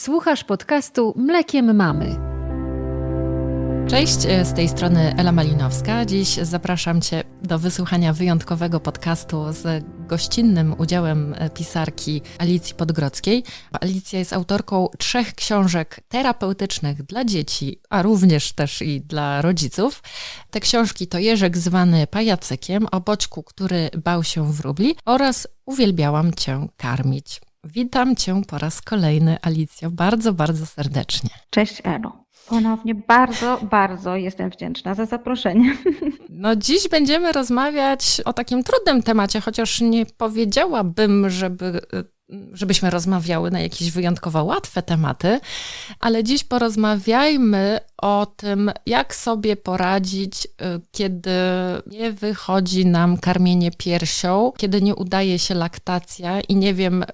Słuchasz podcastu Mlekiem Mamy. Cześć, e, z tej strony Ela Malinowska. Dziś zapraszam Cię do wysłuchania wyjątkowego podcastu z gościnnym udziałem e, pisarki Alicji Podgrodzkiej. Alicja jest autorką trzech książek terapeutycznych dla dzieci, a również też i dla rodziców. Te książki to Jerzek zwany pajacykiem, o boćku, który bał się wróbli oraz Uwielbiałam Cię karmić. Witam Cię po raz kolejny, Alicjo, bardzo, bardzo serdecznie. Cześć, Elo. Ponownie bardzo, bardzo jestem wdzięczna za zaproszenie. No, dziś będziemy rozmawiać o takim trudnym temacie, chociaż nie powiedziałabym, żeby żebyśmy rozmawiały na jakieś wyjątkowo łatwe tematy, ale dziś porozmawiajmy o tym, jak sobie poradzić, y, kiedy nie wychodzi nam karmienie piersią, kiedy nie udaje się laktacja i nie wiem, y,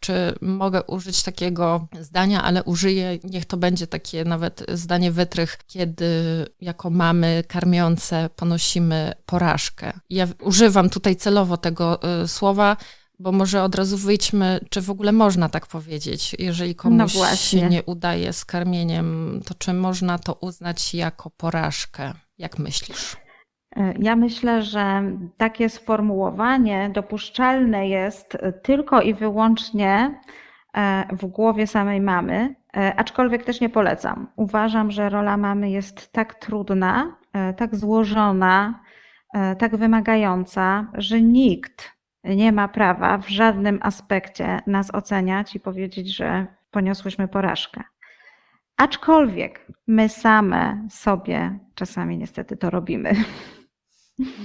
czy mogę użyć takiego zdania, ale użyję, niech to będzie takie nawet zdanie wytrych, kiedy jako mamy karmiące ponosimy porażkę. Ja używam tutaj celowo tego y, słowa, bo może od razu wyjdźmy, czy w ogóle można tak powiedzieć. Jeżeli komuś no się nie udaje z karmieniem, to czy można to uznać jako porażkę? Jak myślisz? E, ja myślę, że takie sformułowanie dopuszczalne jest tylko i wyłącznie e, w głowie samej mamy, e, aczkolwiek też nie polecam. Uważam, że rola mamy jest tak trudna, tak złożona, tak wymagająca, że nikt nie ma prawa w żadnym aspekcie nas oceniać i powiedzieć, że poniosłyśmy porażkę. Aczkolwiek my same sobie czasami niestety to robimy.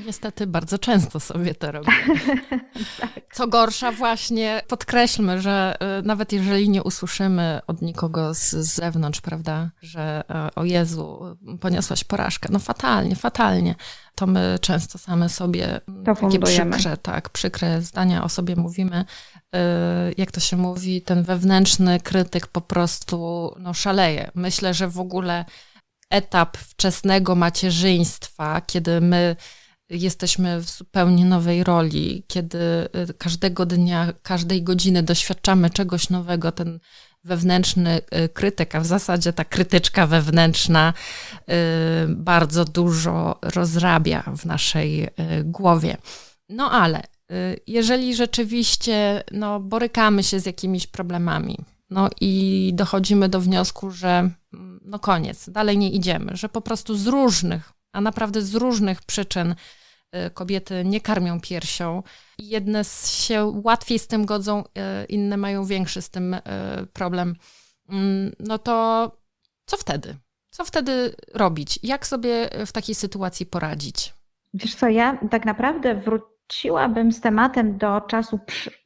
Niestety bardzo często sobie to robimy. Tak. Co gorsza, właśnie podkreślmy, że y, nawet jeżeli nie usłyszymy od nikogo z, z zewnątrz, prawda, że y, o Jezu, poniosłaś porażkę, no fatalnie, fatalnie, to my często same sobie to takie przykre, tak, przykre zdania o sobie mówimy. Y, jak to się mówi, ten wewnętrzny krytyk po prostu no, szaleje. Myślę, że w ogóle etap wczesnego macierzyństwa, kiedy my jesteśmy w zupełnie nowej roli, kiedy y, każdego dnia, każdej godziny doświadczamy czegoś nowego, ten wewnętrzny y, krytyk, a w zasadzie ta krytyczka wewnętrzna y, bardzo dużo rozrabia w naszej głowie. No ale jeżeli rzeczywiście no, borykamy się z jakimiś problemami, no i dochodzimy do wniosku, że mm, no koniec, dalej nie idziemy, że po prostu z różnych a naprawdę z różnych przyczyn y, kobiety nie karmią piersią. Jedne się łatwiej z tym godzą, y, inne mają większy z tym y, problem. Mm, no to co wtedy? Co wtedy robić? Jak sobie w takiej sytuacji poradzić? Wiesz co, ja tak naprawdę wróciłabym z tematem do czasu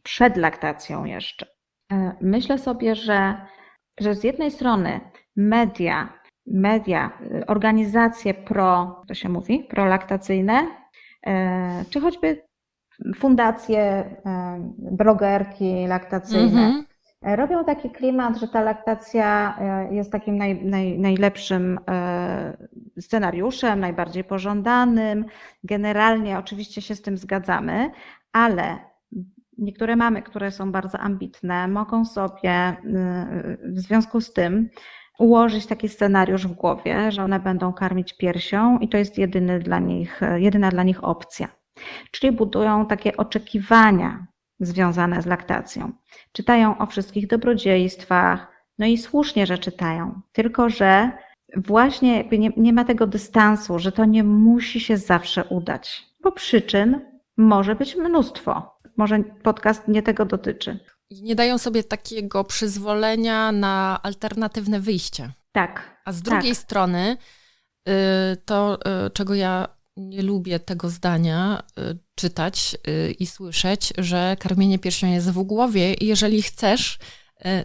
przed laktacją jeszcze. E, myślę sobie, że, że z jednej strony media media, organizacje pro, to się mówi, prolaktacyjne, e, czy choćby fundacje, e, blogerki laktacyjne, mm -hmm. robią taki klimat, że ta laktacja jest takim naj, naj, najlepszym scenariuszem, najbardziej pożądanym. Generalnie oczywiście się z tym zgadzamy, ale niektóre mamy, które są bardzo ambitne, mogą sobie w związku z tym ułożyć taki scenariusz w głowie, że one będą karmić piersią i to jest jedyny dla nich, jedyna dla nich opcja. Czyli budują takie oczekiwania związane z laktacją. Czytają o wszystkich dobrodziejstwach, no i słusznie, że czytają, tylko że właśnie nie, nie ma tego dystansu, że to nie musi się zawsze udać, bo przyczyn może być mnóstwo. Może podcast nie tego dotyczy. I nie dają sobie takiego przyzwolenia na alternatywne wyjście. Tak. A z drugiej tak. strony, y, to y, czego ja nie lubię tego zdania y, czytać i słyszeć, że karmienie piersią jest w głowie i jeżeli chcesz,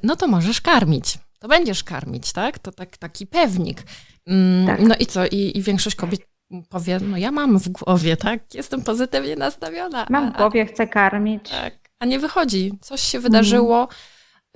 no to możesz karmić. To będziesz karmić, tak? To tak, taki pewnik. Mm, tak. No i co? I, I większość kobiet powie, no ja mam w głowie, tak? Jestem pozytywnie nastawiona. Mam w głowie, chcę karmić. Tak a nie wychodzi. Coś się wydarzyło. Mhm.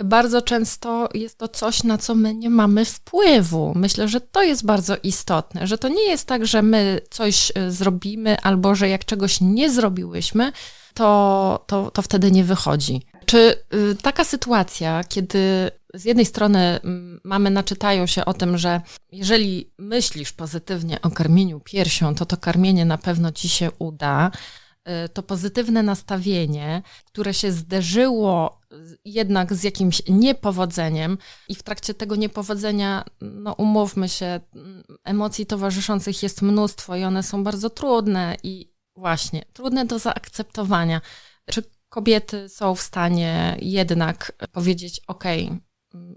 Bardzo często jest to coś, na co my nie mamy wpływu. Myślę, że to jest bardzo istotne, że to nie jest tak, że my coś e, zrobimy, albo że jak czegoś nie zrobiłyśmy, to, to, to wtedy nie wychodzi. Czy y, taka sytuacja, kiedy z jednej strony mamy naczytają się o tym, że jeżeli myślisz pozytywnie o karmieniu piersią, to to karmienie na pewno ci się uda. Y, to pozytywne nastawienie, które się zderzyło jednak z jakimś niepowodzeniem i w trakcie tego niepowodzenia, no umówmy się, emocji towarzyszących jest mnóstwo i one są bardzo trudne i właśnie trudne do zaakceptowania. Czy kobiety są w stanie jednak powiedzieć: OK,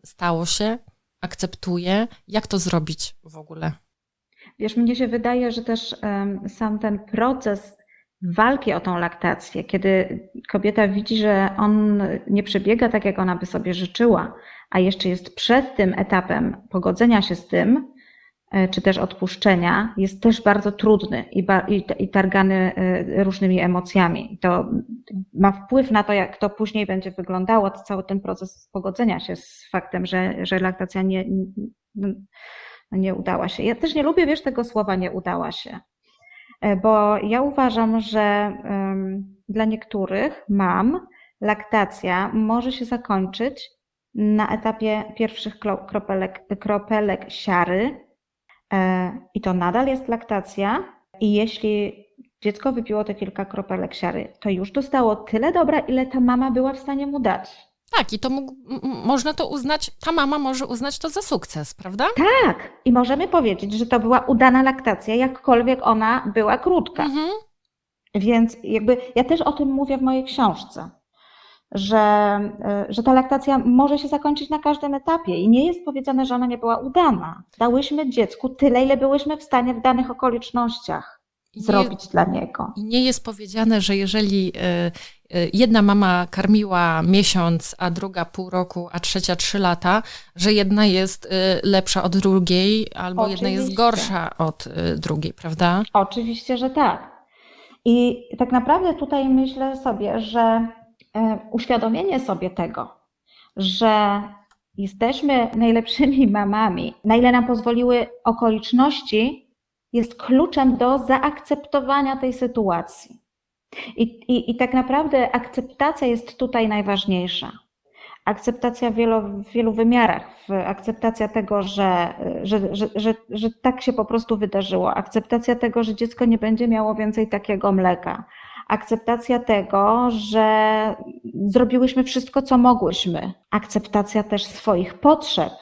stało się, akceptuję, jak to zrobić w ogóle? Wiesz, mnie się wydaje, że też sam ten proces walki o tą laktację, kiedy kobieta widzi, że on nie przebiega tak, jak ona by sobie życzyła, a jeszcze jest przed tym etapem pogodzenia się z tym, e, czy też odpuszczenia, jest też bardzo trudny i, i, i targany e, różnymi emocjami. To ma wpływ na to, jak to później będzie wyglądało, to cały ten proces pogodzenia się z faktem, że, że laktacja nie, nie, nie udała się. Ja też nie lubię, wiesz, tego słowa nie udała się bo ja uważam, że dla niektórych mam laktacja może się zakończyć na etapie pierwszych kropelek, kropelek siary e, i to nadal jest laktacja i jeśli dziecko wypiło te kilka kropelek siary, to już dostało tyle dobra, ile ta mama była w stanie mu dać. Tak, i to mógł, można to uznać, ta mama może uznać to za sukces, prawda? Tak, i możemy powiedzieć, że to była udana laktacja, jakkolwiek ona była krótka. Mhm. Więc jakby ja też o tym mówię w mojej książce, że, e, że ta laktacja może się zakończyć na każdym etapie i nie jest powiedziane, że ona nie była udana. Dałyśmy dziecku tyle, ile byłyśmy w stanie w danych okolicznościach zrobić dla niego. I nie jest powiedziane, że jeżeli e, e, jedna mama karmiła miesiąc, a druga pół roku, a trzecia trzy lata, że jedna jest e, lepsza od drugiej, albo Oczywiście. jedna jest gorsza od drugiej, prawda? Oczywiście, że tak. I tak naprawdę tutaj myślę sobie, że uświadomienie sobie tego, że jesteśmy najlepszymi mamami, na ile nam pozwoliły okoliczności, jest kluczem do zaakceptowania tej sytuacji. I, i, i tak naprawdę akceptacja jest tutaj najważniejsza. Akceptacja w wielu, w wielu wymiarach, akceptacja tego, że, że, że, że, że tak się po prostu wydarzyło, akceptacja tego, że dziecko nie będzie miało więcej takiego mleka, akceptacja tego, że zrobiłyśmy wszystko, co mogłyśmy, akceptacja też swoich potrzeb,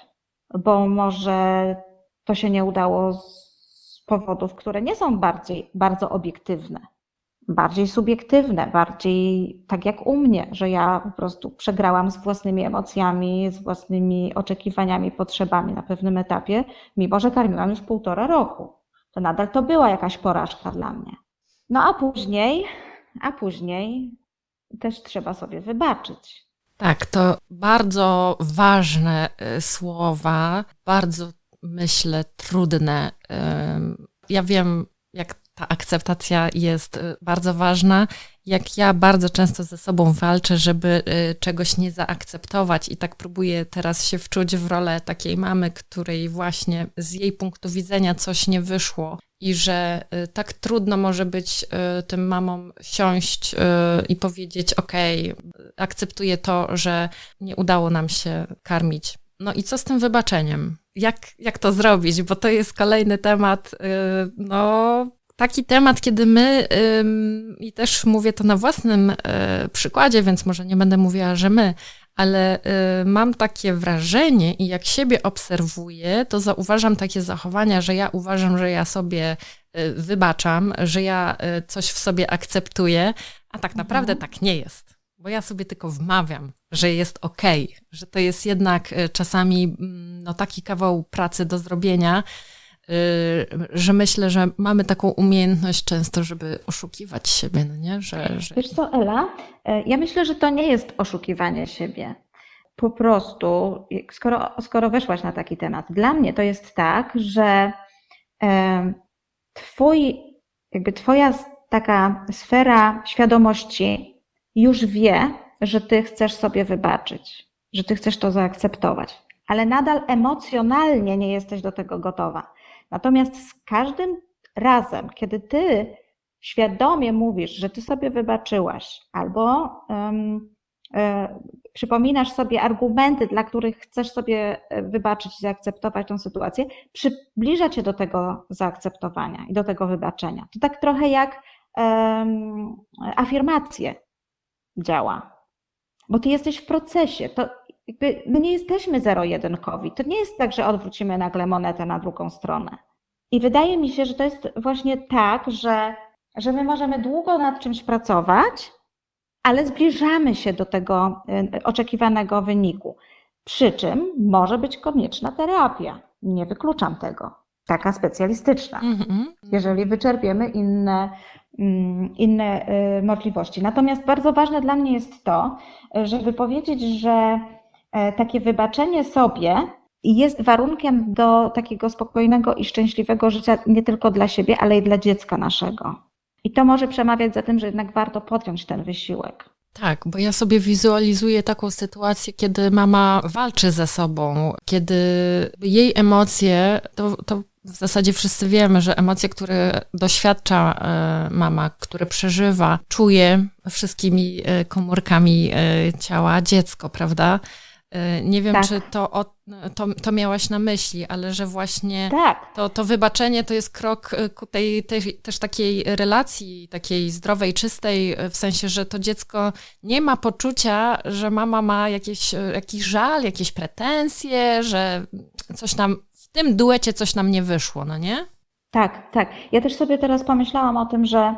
bo może to się nie udało powodów, które nie są bardziej, bardzo obiektywne, bardziej subiektywne, bardziej tak jak u mnie, że ja po prostu przegrałam z własnymi emocjami, z własnymi oczekiwaniami, potrzebami na pewnym etapie, mimo że karmiłam już półtora roku. To nadal to była jakaś porażka dla mnie. No a później, a później też trzeba sobie wybaczyć. Tak, to bardzo ważne y, słowa, bardzo myślę, trudne. Ja wiem, jak ta akceptacja jest y, bardzo ważna, jak ja bardzo często ze sobą walczę, żeby y, czegoś nie zaakceptować i tak próbuję teraz się wczuć w rolę takiej mamy, której właśnie z jej punktu widzenia coś nie wyszło i że y, tak trudno może być tym mamom siąść i powiedzieć: OK, akceptuję to, że nie udało nam się karmić. No i co z tym wybaczeniem? jak, jak to zrobić, bo to jest kolejny temat, y, no taki temat, kiedy my, i też mówię to na własnym y, przykładzie, więc może nie będę mówiła, że my, ale y, mam takie wrażenie i jak siebie obserwuję, to zauważam takie zachowania, że ja uważam, że ja sobie wybaczam, że ja coś w sobie akceptuję, a tak naprawdę mhm. tak nie jest bo ja sobie tylko wmawiam, że jest ok, że to jest jednak e, czasami mm, no, taki kawał pracy do zrobienia, e, że myślę, że mamy taką umiejętność często, żeby oszukiwać siebie, no nie? Że, że... Wiesz co, Ela, e, ja myślę, że to nie jest oszukiwanie siebie. Po prostu, skoro, skoro weszłaś na taki temat, dla mnie to jest tak, że twój, jakby twoja taka sfera świadomości już wie, że ty chcesz sobie wybaczyć, że ty chcesz to zaakceptować, ale nadal emocjonalnie nie jesteś do tego gotowa. Natomiast z każdym razem, kiedy ty świadomie mówisz, że ty sobie wybaczyłaś, albo um, przypominasz sobie argumenty, dla których chcesz sobie wybaczyć i zaakceptować tą sytuację, przybliża cię do tego zaakceptowania i do tego wybaczenia. To tak trochę jak um, afirmacje działa, bo ty jesteś w procesie. To jakby my nie jesteśmy zero-jedynkowi. To nie jest tak, że odwrócimy nagle monetę na drugą stronę. I wydaje mi się, że to jest właśnie tak, że, że my możemy długo nad czymś pracować, ale zbliżamy się do tego y, oczekiwanego wyniku. Przy czym może być konieczna terapia. Nie wykluczam tego. Taka specjalistyczna, mm-hmm. jeżeli wyczerpiemy inne, mm, inne y, możliwości. Natomiast bardzo ważne dla mnie jest to, żeby powiedzieć, że e, takie wybaczenie sobie jest warunkiem do takiego spokojnego i szczęśliwego życia nie tylko dla siebie, ale i dla dziecka naszego. I to może przemawiać za tym, że jednak warto podjąć ten wysiłek. Tak, bo ja sobie wizualizuję taką sytuację, kiedy mama walczy ze sobą, kiedy jej emocje, to, to w zasadzie wszyscy wiemy, że emocje, które doświadcza e, mama, które przeżywa, czuje wszystkimi e, komórkami e, ciała dziecko, prawda? Nie wiem, tak. czy to, o, to, to miałaś na myśli, ale że właśnie tak. to, to wybaczenie to jest krok ku tej, tej też takiej relacji, takiej zdrowej, czystej, w sensie, że to dziecko nie ma poczucia, że mama ma jakieś, jakiś żal, jakieś pretensje, że coś nam w tym duecie coś nam nie wyszło, no nie? Tak, tak. Ja też sobie teraz pomyślałam o tym, że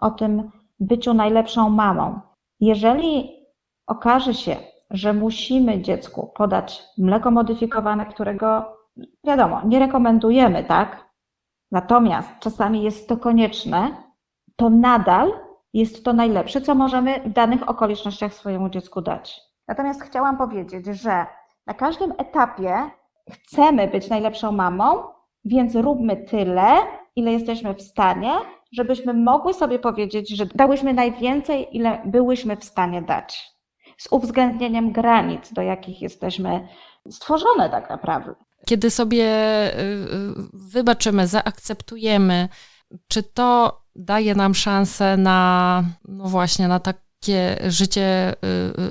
o tym byciu najlepszą mamą. Jeżeli okaże się, że musimy dziecku podać mleko modyfikowane, którego wiadomo, nie rekomendujemy, tak? Natomiast czasami jest to konieczne, to nadal jest to najlepsze, co możemy w danych okolicznościach swojemu dziecku dać. Natomiast chciałam powiedzieć, że na każdym etapie chcemy być najlepszą mamą, więc róbmy tyle, ile jesteśmy w stanie, żebyśmy mogły sobie powiedzieć, że dałyśmy najwięcej, ile byłyśmy w stanie dać z uwzględnieniem granic, do jakich jesteśmy stworzone tak naprawdę. Kiedy sobie y, y, wybaczymy, zaakceptujemy, czy to daje nam szansę na, no właśnie, na takie życie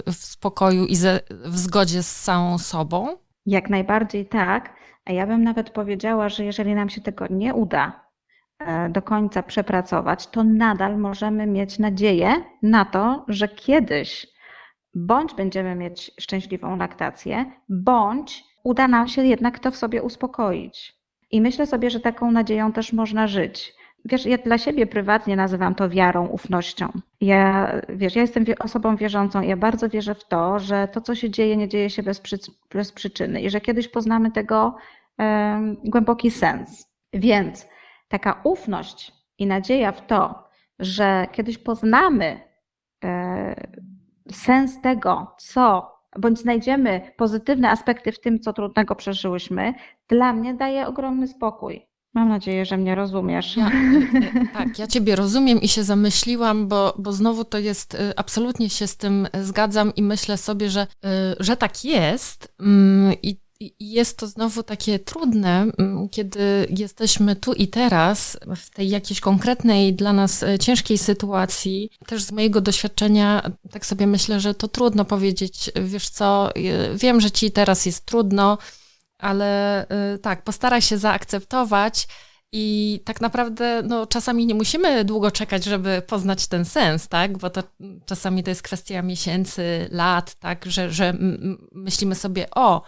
y, w spokoju i ze, w zgodzie z samą sobą? Jak najbardziej tak. A ja bym nawet powiedziała, że jeżeli nam się tego nie uda e, do końca przepracować, to nadal możemy mieć nadzieję na to, że kiedyś bądź będziemy mieć szczęśliwą laktację, bądź uda nam się jednak to w sobie uspokoić. I myślę sobie, że taką nadzieją też można żyć. Wiesz, ja dla siebie prywatnie nazywam to wiarą, ufnością. Ja, wiesz, ja jestem osobą wierzącą ja bardzo wierzę w to, że to, co się dzieje, nie dzieje się bez, przy, bez przyczyny i że kiedyś poznamy tego głęboki sens. Więc taka ufność i nadzieja w to, że kiedyś poznamy e, sens tego, co, bądź znajdziemy pozytywne aspekty w tym, co trudnego przeżyłyśmy, dla mnie daje ogromny spokój. Mam nadzieję, że mnie rozumiesz. Ja, tak, ja Ciebie rozumiem i się zamyśliłam, bo, bo znowu to jest, y, absolutnie się z tym zgadzam i myślę sobie, że, y, że tak jest. Mm, I jest to znowu takie trudne, mm, kiedy jesteśmy tu i teraz, w tej jakiejś konkretnej dla nas ciężkiej sytuacji. Też z mojego doświadczenia, tak sobie myślę, że to trudno powiedzieć, wiesz co, wiem, że ci teraz jest trudno, ale e, tak, postaraj się zaakceptować. I tak naprawdę no, czasami nie musimy długo czekać, żeby poznać ten sens, tak? Bo to czasami to jest kwestia miesięcy, lat, tak? Że, że myślimy sobie, o,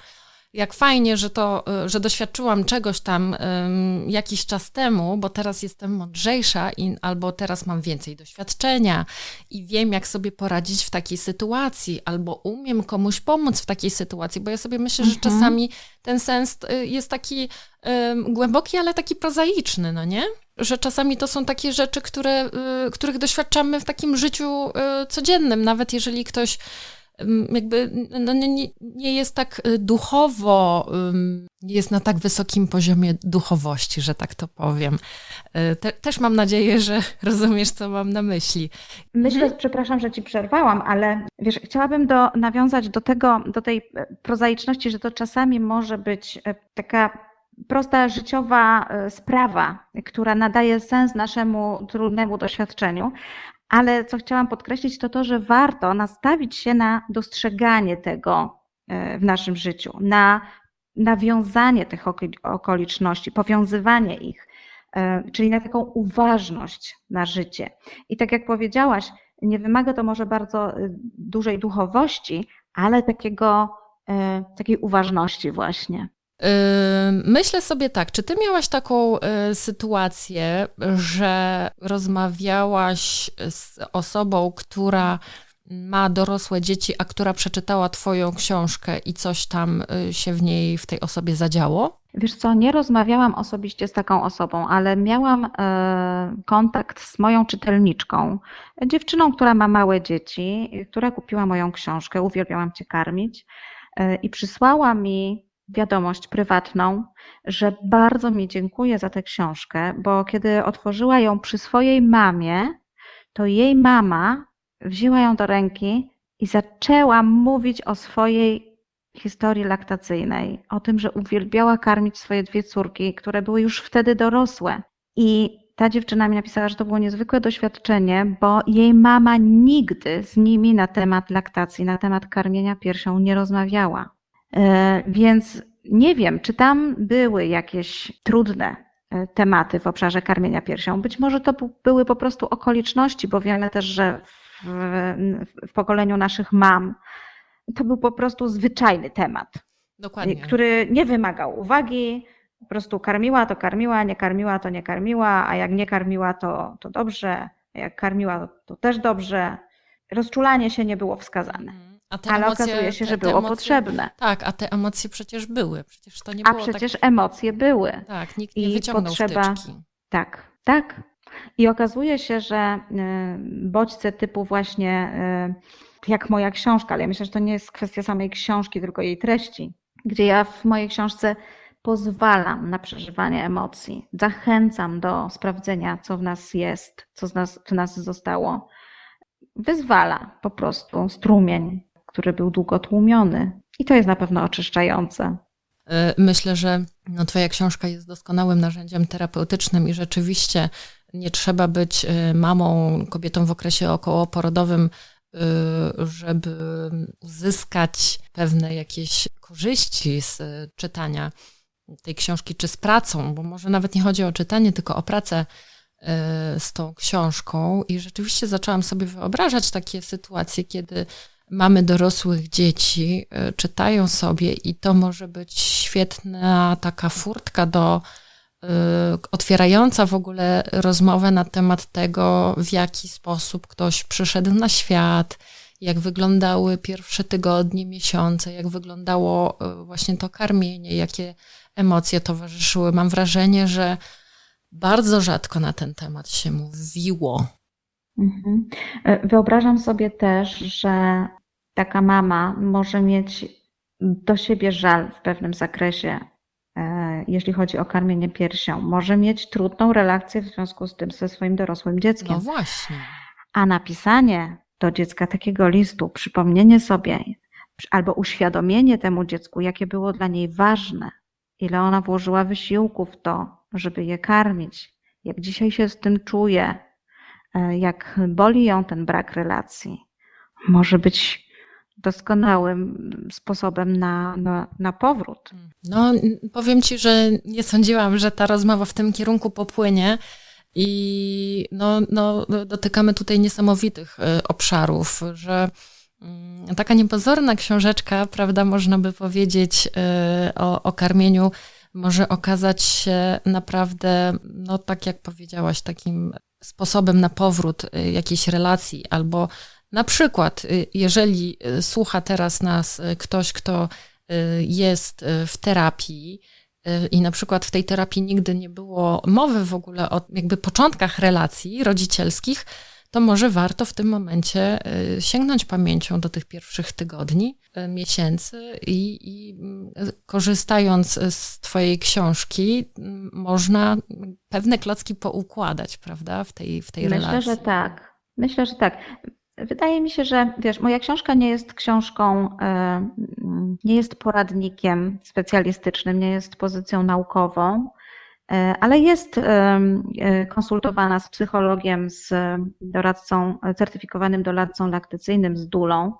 jak fajnie, że to, y, że doświadczyłam czegoś tam um, jakiś czas temu, bo teraz jestem mądrzejsza i, albo teraz mam więcej doświadczenia i wiem, jak sobie poradzić w takiej sytuacji, albo umiem komuś pomóc w takiej sytuacji, bo ja sobie myślę, że mhm. czasami ten sens y, jest taki um, głęboki, ale taki prozaiczny, no nie? Że czasami to są takie rzeczy, które, y, których doświadczamy w takim życiu y, codziennym, nawet jeżeli ktoś jakby no, nie, nie jest tak y, duchowo, nie jest na tak wysokim poziomie duchowości, że tak to powiem. Y, te, też mam nadzieję, że rozumiesz, co mam na myśli. Myślę, mhm. przepraszam, że ci przerwałam, ale wiesz, chciałabym do, nawiązać do tego, do tej e, prozaiczności, że to czasami może być e, taka prosta życiowa e, sprawa, która nadaje sens naszemu trudnemu doświadczeniu, Ale co chciałam podkreślić, to to, że warto nastawić się na dostrzeganie tego w naszym życiu, na nawiązanie tych okoliczności, powiązywanie ich, czyli na taką uważność na życie. I tak jak powiedziałaś, nie wymaga to może bardzo dużej duchowości, ale takiego, takiej uważności właśnie. Myślę sobie tak, czy ty miałaś taką sytuację, że rozmawiałaś z osobą, która ma dorosłe dzieci, a która przeczytała Twoją książkę i coś tam się w niej, w tej osobie zadziało? Wiesz co, nie rozmawiałam osobiście z taką osobą, ale miałam kontakt z moją czytelniczką, dziewczyną, która ma małe dzieci, która kupiła moją książkę, uwielbiałam Cię karmić i przysłała mi wiadomość prywatną, że bardzo mi dziękuję za tę książkę, bo kiedy otworzyła ją przy swojej mamie, to jej mama wzięła ją do ręki i zaczęła mówić o swojej historii laktacyjnej, o tym, że uwielbiała karmić swoje dwie córki, które były już wtedy dorosłe. I ta dziewczyna mi napisała, że to było niezwykłe doświadczenie, bo jej mama nigdy z nimi na temat laktacji, na temat karmienia piersią nie rozmawiała. E, więc nie wiem, czy tam były jakieś trudne e, tematy w obszarze karmienia piersią. Być może to były po prostu okoliczności, bo wiemy też, że w, w pokoleniu naszych mam to był po prostu zwyczajny temat. Dokładnie. Który nie wymagał uwagi, po prostu karmiła to karmiła, nie karmiła to nie karmiła, a jak nie karmiła to, to dobrze, a jak karmiła to też dobrze. Rozczulanie się nie było wskazane. Ale emocje, okazuje się, że było emocje, potrzebne. Tak, a te emocje przecież były. Przecież to nie a przecież tak... emocje były. Tak, nikt nie I wyciągnął potrzeba... wtyczki. Tak, tak. I okazuje się, że y, bodźce typu właśnie y, jak moja książka, ale ja myślę, że to nie jest kwestia samej książki, tylko jej treści, gdzie ja w mojej książce pozwalam na przeżywanie emocji, zachęcam do sprawdzenia, co w nas jest, co z nas, w nas zostało. Wyzwala po prostu strumień który był długo tłumiony. I to jest na pewno oczyszczające. E, myślę, że no, Twoja książka jest doskonałym narzędziem terapeutycznym i rzeczywiście nie trzeba być e, mamą, kobietą w okresie okołoporodowym, e, żeby uzyskać pewne jakieś korzyści z czytania tej książki, czy z pracą, bo może nawet nie chodzi o czytanie, tylko o pracę z tą książką. I rzeczywiście zaczęłam sobie wyobrażać takie sytuacje, kiedy mamy dorosłych dzieci, y, czytają sobie i to może być świetna taka furtka do y, otwierająca w ogóle rozmowę na temat tego, w jaki sposób ktoś przyszedł na świat, jak wyglądały pierwsze tygodnie, miesiące, jak wyglądało y, właśnie to karmienie, jakie emocje towarzyszyły. Mam wrażenie, że bardzo rzadko na ten temat się mówiło. Mhm. E, wyobrażam sobie też, że taka mama może mieć do siebie żal w pewnym zakresie, e, jeśli chodzi o karmienie piersią. Może mieć trudną relację w związku z tym ze swoim dorosłym dzieckiem. No właśnie. A napisanie do dziecka takiego listu, przypomnienie sobie albo uświadomienie temu dziecku, jakie było dla niej ważne, ile ona włożyła wysiłku w to, żeby je karmić, jak dzisiaj się z tym czuje, e, jak boli ją ten brak relacji, może być doskonałym sposobem na, na, na powrót. No, powiem Ci, że nie sądziłam, że ta rozmowa w tym kierunku popłynie. I no, no, dotykamy tutaj niesamowitych y, obszarów, że mm, taka niepozorna książeczka, prawda, można by powiedzieć y, o, o karmieniu, może okazać się naprawdę, no tak jak powiedziałaś, takim sposobem na powrót y, jakiejś relacji albo na przykład, y, jeżeli y, słucha teraz nas y, ktoś, kto jest w terapii i na przykład w tej terapii nigdy nie było mowy w ogóle o jakby początkach relacji rodzicielskich, to może warto w tym momencie sięgnąć pamięcią do tych pierwszych tygodni, miesięcy i, i korzystając z Twojej książki, można pewne klocki poukładać, prawda, w tej, w tej Myślę, relacji. Myślę, że tak. Myślę, że tak. Wydaje mi się, że wiesz, moja książka nie jest książką, e, nie jest poradnikiem specjalistycznym, nie jest pozycją naukową, e, ale jest e, konsultowana z psychologiem, z doradcą, certyfikowanym doradcą laktacyjnym, z dulą.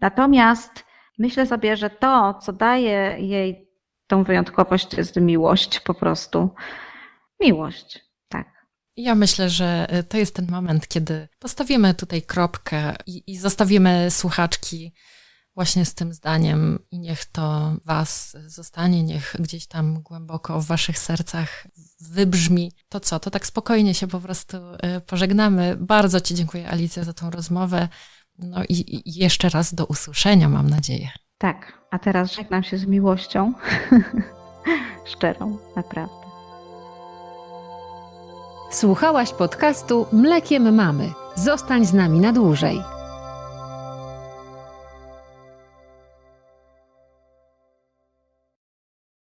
Natomiast myślę sobie, że to, co daje jej tą wyjątkowość, jest miłość po prostu. Miłość. Ja myślę, że y, to jest ten moment, kiedy postawimy tutaj kropkę i, i zostawimy słuchaczki właśnie z tym zdaniem i niech to Was zostanie, niech gdzieś tam głęboko w Waszych sercach wybrzmi. To co, to tak spokojnie się po prostu y, pożegnamy. Bardzo Ci dziękuję, Alicja, za tą rozmowę. No i, i jeszcze raz do usłyszenia, mam nadzieję. Tak, a teraz żegnam się z miłością. Szczerą, naprawdę. Słuchałaś podcastu Mlekiem Mamy. Zostań z nami na dłużej.